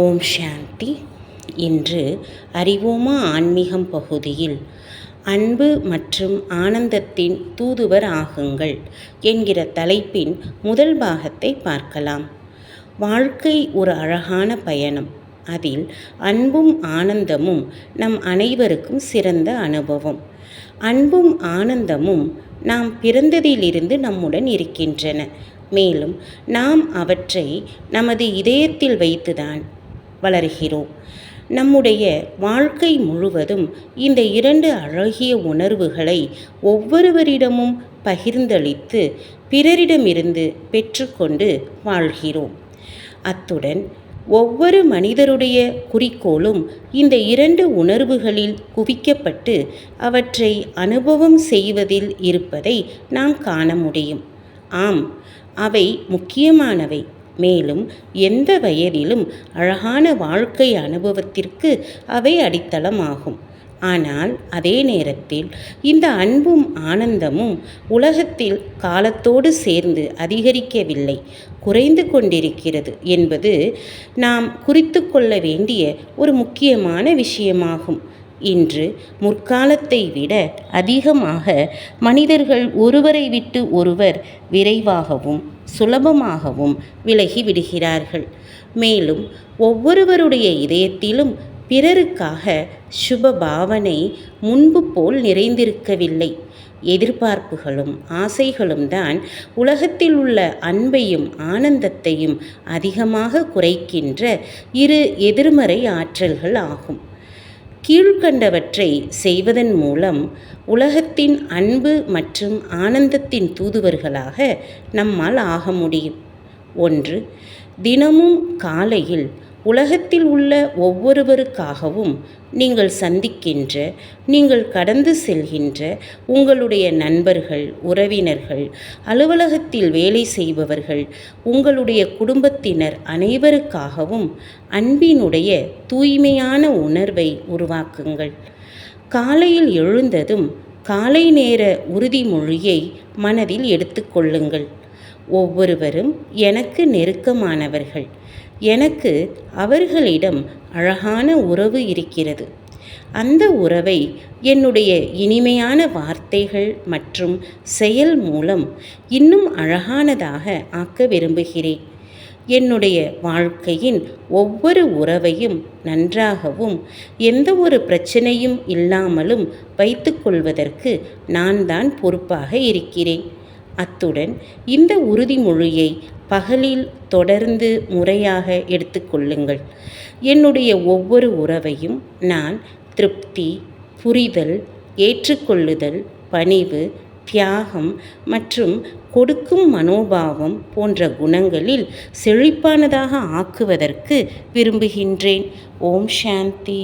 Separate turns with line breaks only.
ஓம் சாந்தி. இன்று அறிவோமா ஆன்மீகம் பகுதியில். அன்பு மற்றும் ஆனந்தத்தின் தூதுவர் ஆகுங்கள் என்கிற தலைப்பின் முதல் பாகத்தை பார்க்கலாம். வாழ்க்கை ஒரு அழகான பயணம். அதில் அன்பும் ஆனந்தமும் நம் அனைவருக்கும் சிறந்த அனுபவம். அன்பும் ஆனந்தமும் நாம் பிறந்ததிலிருந்து நம்முடன் இருக்கின்றன. மேலும் நாம் அவற்றை நமது இதயத்தில் வைத்துதான் வளர்கிறோம். நம்முடைய வாழ்க்கை முழுவதும் இந்த இரண்டு அழகிய உணர்வுகளை ஒவ்வொருவரிடமும் பகிர்ந்தளித்து பிறரிடமிருந்து பெற்றுக்கொண்டு வாழ்கிறோம். அத்துடன் ஒவ்வொரு மனிதருடைய குறிக்கோளும் இந்த இரண்டு உணர்வுகளில் குவிக்கப்பட்டு அவற்றை அனுபவம் செய்வதில் இருப்பதை நாம் காண முடியும். ஆம் அவை முக்கியமானவை. மேலும் எந்த வயதிலும் அழகான வாழ்க்கை அனுபவத்திற்கு அவை அடித்தளமாகும். ஆனால் அதே நேரத்தில் இந்த அன்பும் ஆனந்தமும் உலகத்தில் காலத்தோடு சேர்ந்து அதிகரிக்கவில்லை. குறைந்து கொண்டிருக்கிறது என்பது நாம் குறித்து கொள்ள வேண்டிய ஒரு முக்கியமான விஷயமாகும். இன்று முற்காலத்தை விட அதிகமாக மனிதர்கள் ஒருவரை விட்டு ஒருவர் விரைவாகவும் சுலபமாகவும் விலகி விடுகிறார்கள் மேலும் ஒவ்வொருவருடைய இதயத்திலும் பிறருக்காக சுப பாவனை முன்பு போல் நிறைந்திருக்கவில்லை. எதிர்பார்ப்புகளும் ஆசைகளும் தான் உலகத்தில் உள்ள அன்பையும் ஆனந்தத்தையும் அதிகமாக குறைக்கின்ற இரு எதிர்மறை ஆற்றல்கள் ஆகும். கீழ்கண்டவற்றை செய்வதன் மூலம் உலகத்தின் அன்பு மற்றும் ஆனந்தத்தின் தூதுவர்களாக நம்மால் ஆக முடியும். ஒன்று தினமும் காலையில் உலகத்தில் உள்ள ஒவ்வொருவருக்காகவும் நீங்கள் சந்திக்கின்ற நீங்கள் கடந்து செல்கின்ற உங்களுடைய நண்பர்கள் உறவினர்கள் அலுவலகத்தில் வேலை செய்பவர்கள் உங்களுடைய குடும்பத்தினர் அனைவருக்காகவும் அன்பினுடைய தூய்மையான உணர்வை உருவாக்குங்கள். காலையில் எழுந்ததும் காலை நேர உறுதிமொழியை மனதில் எடுத்துக்கொள்ளுங்கள் ஒவ்வொருவரும் எனக்கு நெருக்கமானவர்கள். எனக்கு அவர்களிடம் அழகான உறவு இருக்கிறது. அந்த உறவை என்னுடைய இனிமையான வார்த்தைகள் மற்றும் செயல் மூலம் இன்னும் அழகானதாக ஆக்க விரும்புகிறேன். என்னுடைய வாழ்க்கையின் ஒவ்வொரு உறவையும் நன்றாகவும் எந்த ஒரு பிரச்சனையும் இல்லாமலும் வைத்துக்கொள்வதற்கு நான் தான் பொறுப்பாக இருக்கிறேன். அத்துடன் இந்த உறுதிமொழியை பகலில் தொடர்ந்து முறையாக எடுத்துக்கொள்ளுங்கள் என்னுடைய ஒவ்வொரு உறவையும் நான் திருப்தி புரிதல் ஏற்றுக்கொள்ளுதல் பணிவு தியாகம் மற்றும் கொடுக்கும் மனோபாவம் போன்ற குணங்களில் செழிப்பானதாக ஆக்குவதற்கு விரும்புகின்றேன். ஓம் சாந்தி.